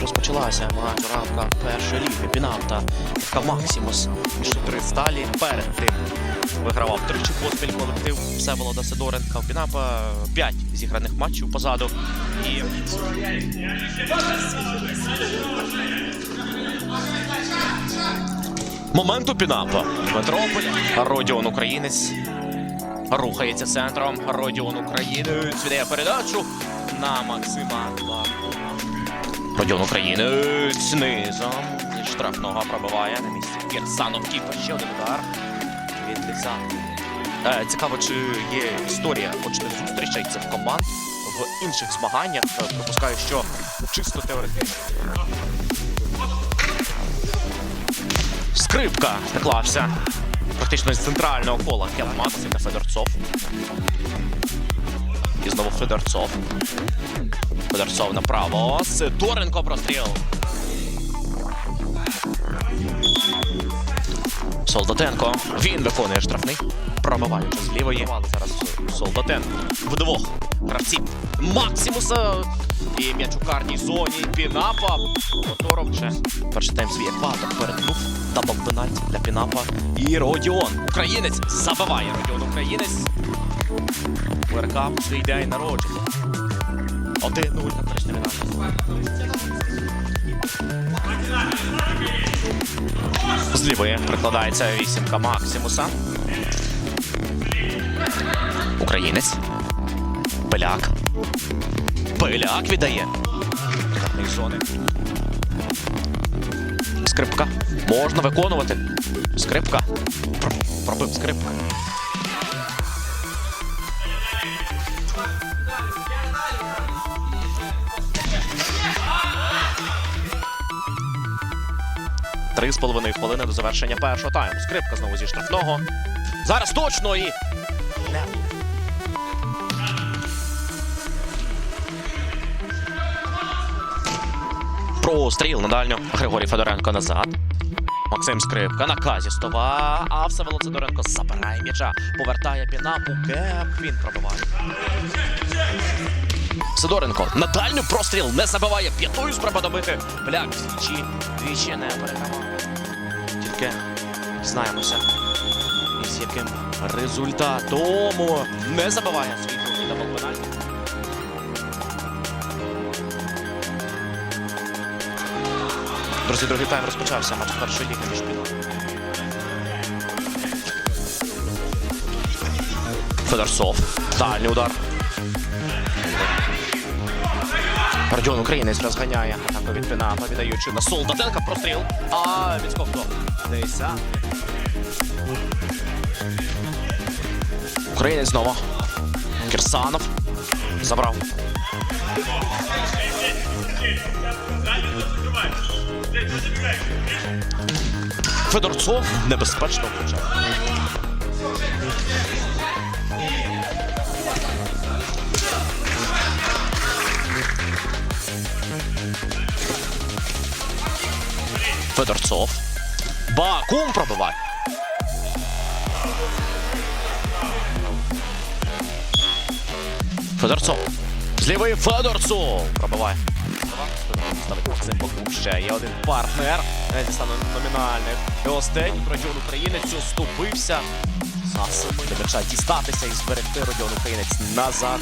розпочався матч у рамках першої ліги. Пінавта та Максимус три сталі. Перед тим вигравав тричі поспіль колектив Всеволода Сидоренка. Пінапа п'ять зіграних матчів позаду. І момент у Пінапа. Метрополь. Родіон Українець. Рухається центром. Родіон Українець віддає передачу на Максима Баку. Родіон Українець низом. Зі штрафного пробиває на місці. Кірсанов Кіпер. Ще один удар. Від лиця. Е, цікаво, чи є історія очних зустрічей цих команд в інших змаганнях. Е, Припускаю, що чисто теоретично. Скрипка приклався практично з центрального кола Келматов та Федорцов. І знову Федорцов. Федорцов направо. Сидоренко простріл. Солдатенко. Він виконує штрафний. Пробиваючи з лівої. Зараз Солдатенко. Вдвох. Гравці. Максимуса. І м'яч у карній зоні. Пінапа. Моторов вже перший тайм свій екватор перетнув. Дабл пенальті для Пінапа. І Родіон. Українець забиває Родіон Українець. ВРК свій день народження. 1-0 на З лівої прикладається вісімка Максимуса. Українець. Пиляк. Пиляк віддає. Зони. Скрипка. Можна виконувати. Скрипка. Пробив скрипка. Три з половиною хвилини до завершення першого тайму. Скрипка знову зі штрафного. Зараз точно і. Простріл на дальню. Григорій Федоренко назад. Максим Скрипка на казі стова. А Всеволод Сидоренко забирає м'яча. Повертає пінапу. Кеп. Він пробиває. Сидоренко на дальню простріл не забиває. П'ятою спроба добити. Бляк двічі. Двічі не переграває. Тільки знаємося. Із яким результатом не забиває свій другий дабл пенальті. Друзі, другий тайм розпочався матч першої ліги між Піном. Федорцов. Дальній удар. Родіон Українець розганяє атаку від Пінапа, віддаючи на Солдатенка простріл. А відскок до Дейса. Українець знову. Кірсанов. Забрав. Федорцов небезпечно почав. Федорцов. Бакум пробиває. Федорцов. Злівий Федорцов. Пробиває. Ставить Бакум. Ще є один партнер. Зі стану номінальних. Гостей. Родіон Українець уступився. Засоби до дістатися і зберегти Родіон Українець назад.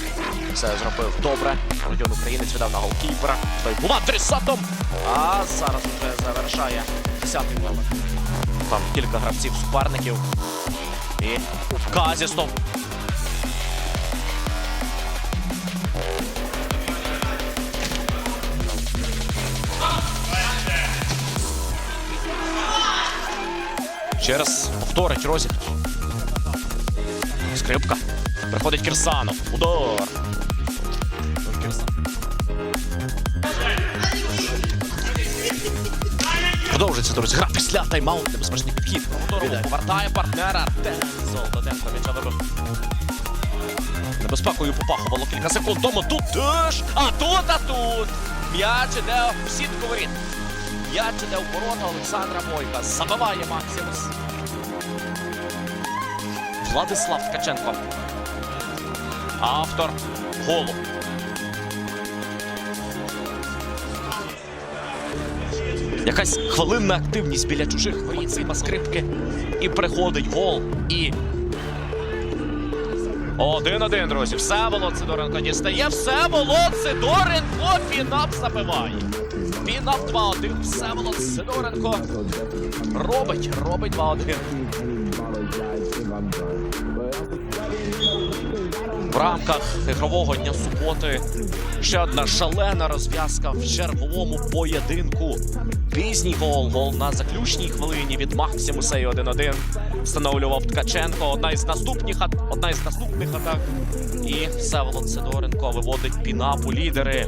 Все зробив добре. Родіон Українець віддав на голкіпера. Той був адресатом. А зараз вже завершає 10-й номер. Там кілька гравців суперників. І Казістов. Ще раз повторить розіграш. Скрипка. Приходить Кірсанов. Удар. Продовжується, друзі. Гра після тайм-ауту. Небезпечний підхід. Повертає партнера. Солдатенко м'яча вибив. Небезпекою попахувало кілька секунд тому. Тут теж. А тут, а тут. М'яч іде в сітку воріт. М'яч іде в ворота Олександра Бойка. Забиває Максимус. Владислав Ткаченко. Автор голу. Якась хвилинна активність біля чужих воріт Сима скрипки. І приходить гол. І. Один-один, друзі. Всеволод Сидоренко дістає. Всеволод Сидоренко. Пінап забиває. Пінап 2-1. Всеволод Сидоренко. Робить, робить 2-1. В рамках ігрового дня суботи ще одна шалена розв'язка в черговому поєдинку. Пізній гол, гол на заключній хвилині від Максимуса і 1-1. Встановлював Ткаченко. Одна із наступних одна із наступних атак. І Всеволод Сидоренко виводить пінапу лідери.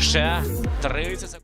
Ще 30 секунд.